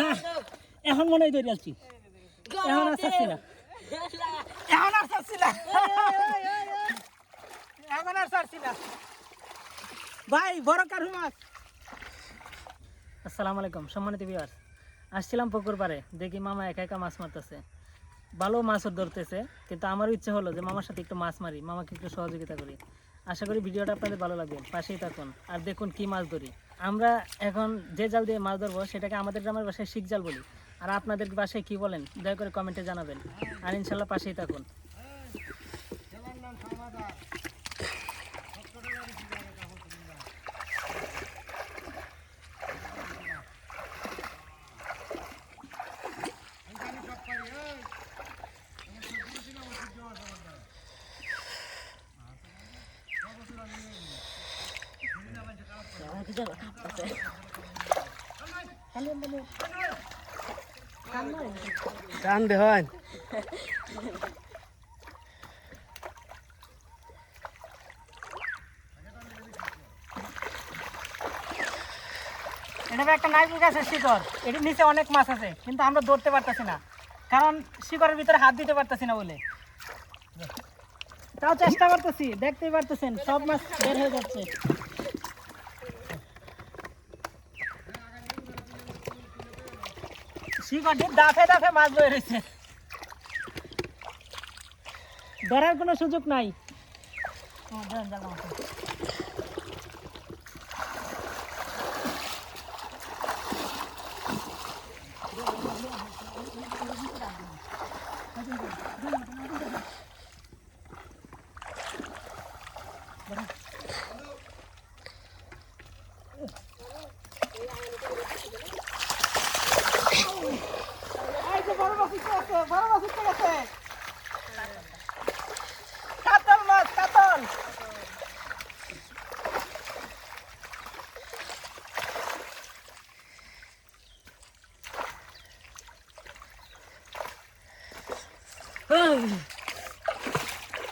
না, এখন মনে হয় আসছি এখন আর না। এখন আর না। এখন আর না। ভাই, বড় মাছ আসসালামু আলাইকুম, সম্মানিত বিহার আসছিলাম পুকুর পাড়ে দেখি মামা একা একা মাছ মারতেছে। ভালো মাছও ধরতেছে, কিন্তু আমারও ইচ্ছে হলো যে মামার সাথে একটু মাছ মারি, মামাকে একটু সহযোগিতা করি। আশা করি ভিডিওটা আপনাদের ভালো লাগবে। পাশেই থাকুন। আর দেখুন কি মাছ ধরি। আমরা এখন যে জাল দিয়ে মাছ ধরবো, সেটাকে আমাদের গ্রামের বাসায় শিখ জাল বলি। আর আপনাদের বাসায় কি বলেন, দয়া করে কমেন্টে জানাবেন। আর ইনশাল্লাহ পাশেই থাকুন। হয় এটা একটা নাইকুল গাছের শিকড়। এটির নিচে অনেক মাছ আছে, কিন্তু আমরা ধরতে পারতেছি না। কারণ শিকড়ের ভিতরে হাত দিতে পারতেছি না বলে। তাও চেষ্টা করতেছি, দেখতেই পারতেছেন, সব মাছ বের হয়ে যাচ্ছে। দাফে দাফে মাছ বের হয়েছে। ধরার কোনো সুযোগ নাই ও, ধরেন, ধরেন, ধরেন। এই যে বড় মাছ উঠে গেছে, বড় মাছ উঠে গেছে। কাতল মাছ, কাতল।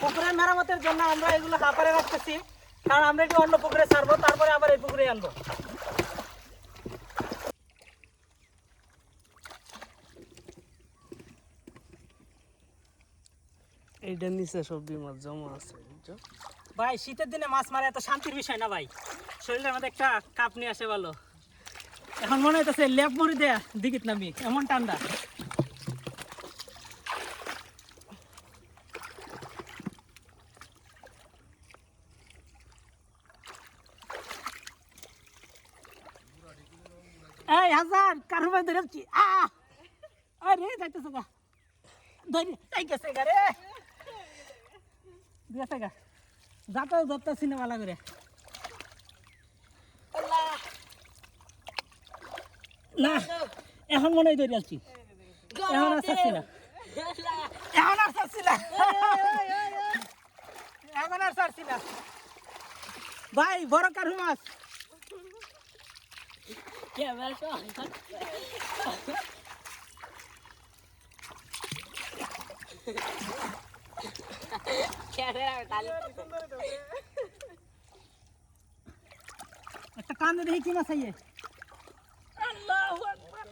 পুকুরের মেরামতের জন্য আমরা এগুলো হাঁপারে রাখতেছি। কারণ আমরা এটি অন্য পুকুরে ছাড়বো তারপরে আবার এই পুকুরে আনব। এইটার নিচে সবজি মাছ জমা আছে ভাই শীতের দিনে মাছ মারা এত শান্তির বিষয় না ভাই। শরীরের মধ্যে একটা কাপ নিয়ে আসে ভালো। এখন মনে হইতেছে লেপ মরি দেয়া দিকিত নামি এমন ঠান্ডা। এই হাজার কারও ভাই ধরে আছি। আ আরে যাইতেছে গা। ধরে এই গেছে গা রে। গেছে গা। যাতে ধরতে সিনেমালা করে। না, এখন মনে হয় ধরে এখন আর না। এখন আর চাচ্ছি না। এখন আর চাচ্ছি না। ভাই, বড় কারু মাছ একটা কান্দে দেখি কি মাছ আইয়ে আল্লাহু আকবার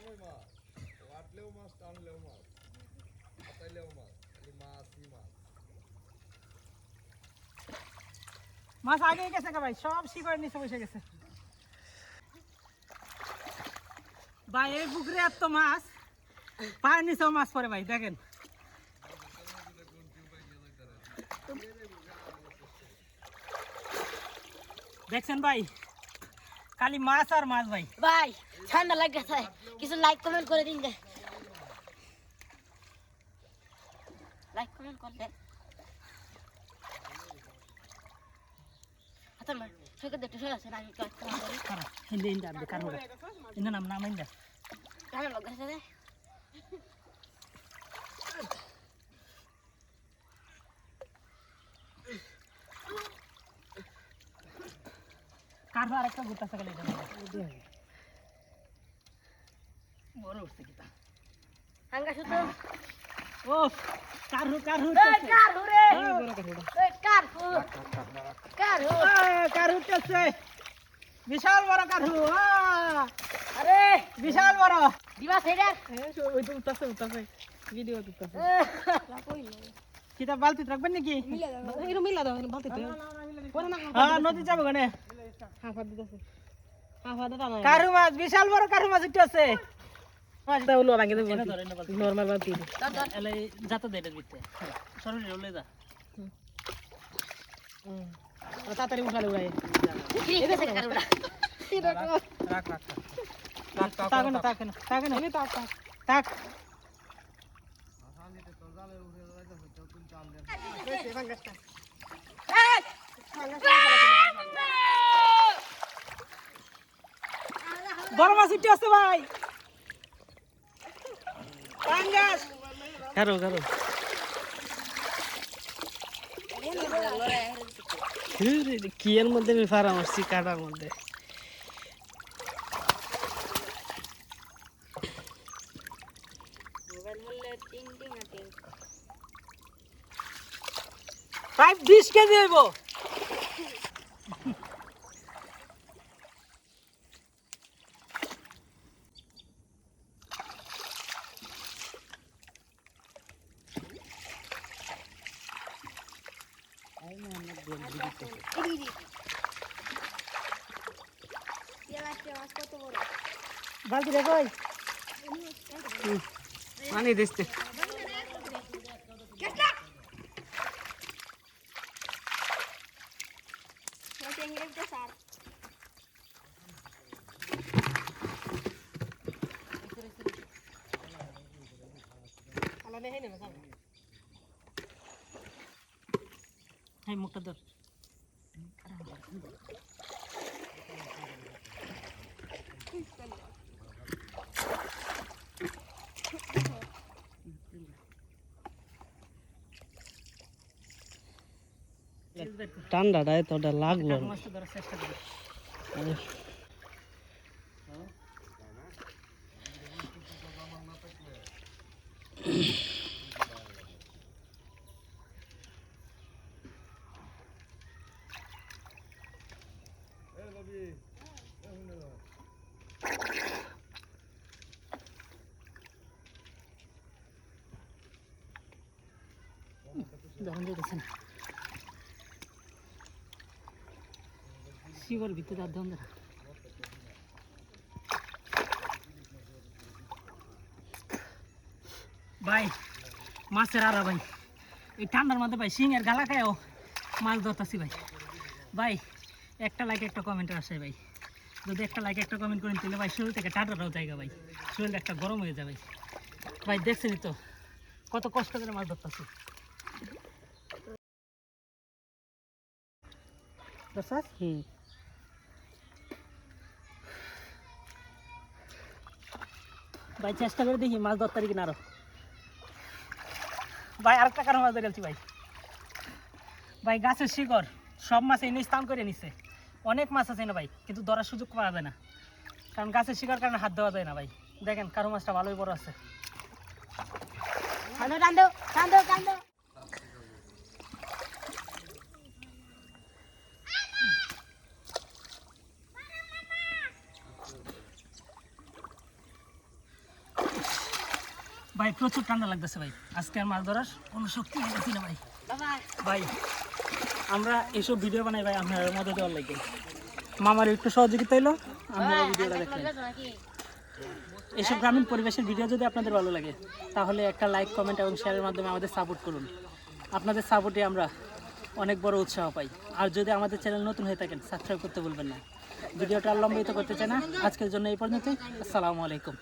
মাছ আগে গেছে কা ভাই সব শিকড় নিচে বসে গেছে ভাই এই পুকুরে এত মাছ। পায়ের নিচেও মাছ পড়ে ভাই দেখেন। দেখছেন ভাই? খালি মাছ আর মাছ ভাই। ভাই ঠান্ডা লাগতেছে। কিছু লাইক কমেন্ট করে দিন লাইক কমেন্ট করলে আচ্ছা মা আমি কাজ করি কারা হিন্দে হিন্দে আনবে কারও হিন্দে নাম নাম হিন্দে ঠান্ডা লাগতেছে রে কারও আরেকটা গোটা সকালে বড় উঠছে কিতা হাঙ্গা শুধু ও কারু কারু এই কার হুরে এই কার হু বিশাল বড় কারু আহ! আরে বিশাল বড়। দিবা সেটার ওই তো উঠতেছে উঠতেছে। ভিডিও উঠতেছে কিতা বালতি রাখবেন নাকি? এরকম মিলা দাও। হ্যাঁ নদী যাব কেন? হাফা দিতেছে। হাফা দিতা না কারু মাছ বিশাল বড় কারু মাছ একটু আছে। মাছটা হলো রাঙ্গে দেব। বালতি। নরমাল বালতি এলে যাতে দে এটার ভিতরে। উলে যা। তাড়াতাড়ি উঠালে উড়াই ঠিক আছে কারুরা রাখ রাখ তাকে না তাকে না তাকে না তাক বড় মাছ উঠে আছে ভাই। কারও কারও। কি এর মধ্যে আমি ফারা মারছি কাটার মধ্যে? ফাইভ ডিস কেজি হইব। বালতি রে কই? পানি দিচ্ছে হ্যাঁ মুখটা ধর। ঠান্ডাটা এতটা লাগল না। মাছটা ধরার চেষ্টা করি। যখন যেতেছে না। শিবর ভিতরে আর ভাই, মাছের আরা ভাই। এই ঠান্ডার মধ্যে ভাই শিঙের গালা খায়ও মাছ ধরতেছি ভাই। ভাই, একটা লাইক একটা কমেন্ট আসে ভাই। যদি একটা লাইক একটা কমেন্ট করেন, তাহলে ভাই শরীর থেকে ঠান্ডাটাও জায়গা ভাই। শরীর একটা গরম হয়ে যাবে ভাই। দেখছেনই তো, কত কষ্ট করে মাছ ধরতেছি। হুম ভাই, চেষ্টা করে দেখি মাছ ধরতে পারি কিনা আরও। ভাই, আরেকটা কারণ মাছ ধরেছি ভাই। ভাই, গাছের শিকড় সব মাছ এনে স্থান করে নিচ্ছে অনেক মাছ আছে না ভাই, কিন্তু ধরার সুযোগ পাওয়া যায় না। কারণ গাছের শিকড় কারণে হাত দেওয়া যায় না ভাই। দেখেন, কারও মাছটা ভালোই বড় আছে। ভাই প্রচুর ঠান্ডা লাগতেছে ভাই। আজকে আর মাছ ধরার কোনো শক্তি হইতেছি না ভাই। ভাই আমরা এসব ভিডিও বানাই ভাই আপনার মধ্যে দেওয়ার লাগে মামার একটু সহযোগিতা হইল আমরা ভিডিওটা দেখলাম এসব গ্রামীণ পরিবেশের ভিডিও যদি আপনাদের ভালো লাগে তাহলে একটা লাইক কমেন্ট এবং শেয়ারের মাধ্যমে আমাদের সাপোর্ট করুন। আপনাদের সাপোর্টে আমরা অনেক বড় উৎসাহ পাই। আর যদি আমাদের চ্যানেল নতুন হয়ে থাকেন সাবস্ক্রাইব করতে ভুলবেন না। ভিডিওটা আর লম্বিত করতে চাই না। আজকের জন্য এই পর্যন্তই। আসসালামু আলাইকুম।